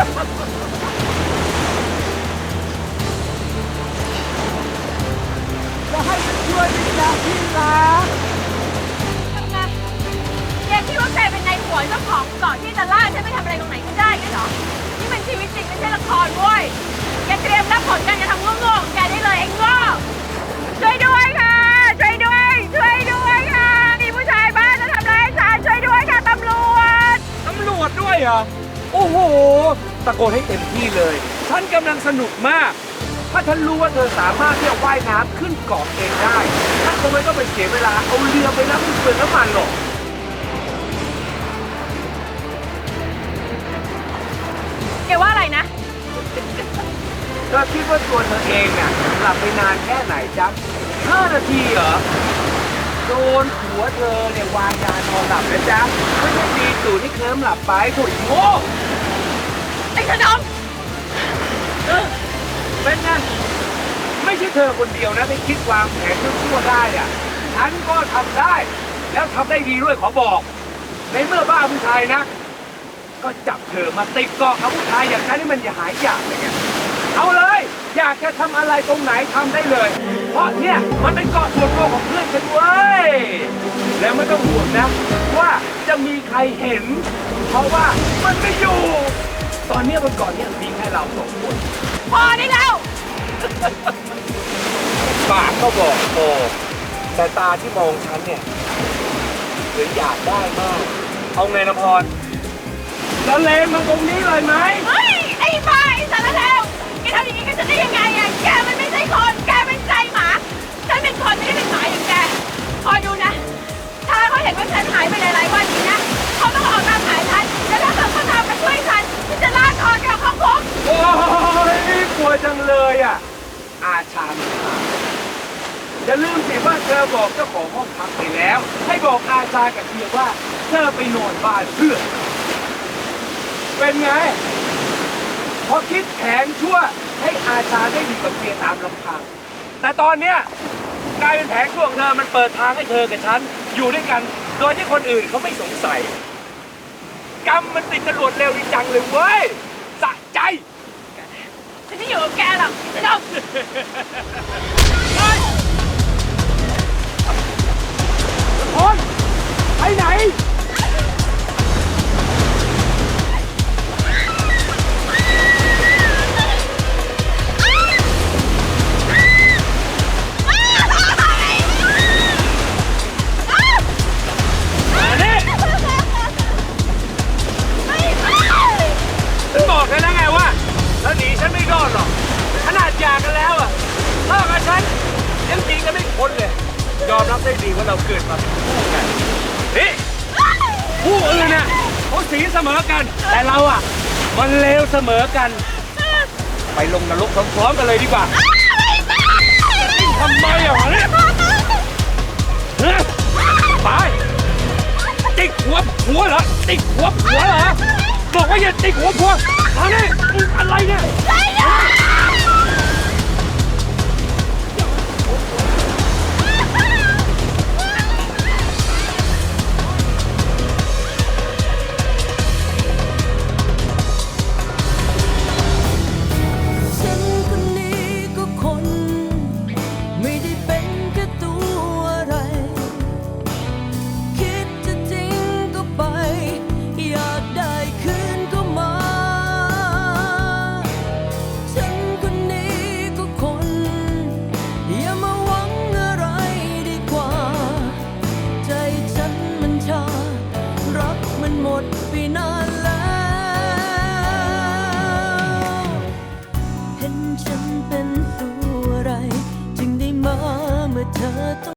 จะให้ฉันช่วยไหมจ๊ะพี่รักทำไงแกคิดว่าแกเป็นนายหัวเจ้าของเกาะที่จะล่าฉันไปทำอะไรตรงไหนก็ได้งั้เหรอ นี่มันชีวิตจริงไม่ใช่ละครเว้ย แกเตรียมรับผลการกระทำงง่ๆของแกได้เลยไอ้โง่ช่วยด้วยค่ะ ช่วยด้วย ช่วยด้วยค่ะ มีผู้ชายบ้านจะทำร้ายฉันช่วยด้วยค่ะตำรวจ ตำรวจด้วยเหรอ โอ้โห ตะโกนให้เต็มที่เลย ฉันกำลังสนุกมาก ถ้าฉันรู้ว่าเธอสามารถที่จะว่ายน้ำขึ้นเกาะเองได้ฉันคงไม่ต้องไปเสียเวลาเอาเรือไปน้ำเปลืองน้ำมันหรอก แกว่าอะไรนะ เธอคิดว่าตัวเธอเองน่ะหลับไปนานแค่ไหนจ๊ะห้านาทีเหรอ โดนหัวเธอเนี่ยวางยานอนหลับนะจ๊ะ ไม่ใช่ตีตูดที่เคลิ้มหลับไปถุยโง่ ไอ้ขนมเออเป็นไงไม่ใช่เธอคนเดียวนะที่คิดวางแผนชั่วๆได้อะฉันก็ทำได้ แล้วทำได้ดีด้วยขอบอก ในเมื่อบ้าผู้ชายนะ ก็จับเธอมาติดเกาะกับผู้ชายอย่างฉันนี่มันอย่าหายอยากเลยไงเอาเลย อยากจะทำอะไรตรงไหนทำได้เลย เพราะเนี่ยมันเป็นเกาะส่วนตัวของเพื่อนฉันเว้ย แล้วไม่ต้องห่วงนะ ว่าจะมีใครเห็น เพราะว่ามันไม่อยู่ ตอนเนี้ยบนเกาะเนี่ยมีแค่เราสองคนพอได้แล้ว ปากก็บอกโอแต่ตาที่มองฉันเนี่ยเหมือนอยากได้มาก เอาไงนะพรละเลงมาตรงนี้เลยไหม อาชามีทาอย่าลืมสิว่าเธอบอกเจ้าของห้องพักไปแล้ว ให้บอกอาชากับเพียว่าเธอไปนอนบ้านเพื่อนเป็นไง พอคิดแผนชั่วให้อาชาได้อยู่กับเพียตามลำพัง แต่ตอนเนี้ยกลายเป็นแผนชั่วของเธอมันเปิดทางให้เธอกับฉันอยู่ด้วยกัน โดยที่คนอื่นเขาไม่สงสัย กรรมมันติดจรวดเร็วดีจังเลยเว้ยสะใจ ฉันไม่อยู่กับ หย่ากันแล้วอะเลิกกับฉันยังจริงกันไม่พ้นเลย ยอมรับได้ดีว่าเราเกิดมาเป็นคู่กันนี่ผู้อื่นน่ะเขาสีเสมอกัน แต่เราอะ มันเลวเสมอกัน ไปลงนรกพร้อมๆกันเลยดีกว่าทำไมอะวะเนี่ยเฮ้ไปติดหัวผัวเหรอติดหัวผัวเหรอบอกว่าอย่าติดหัวผัวทำนี่อะไ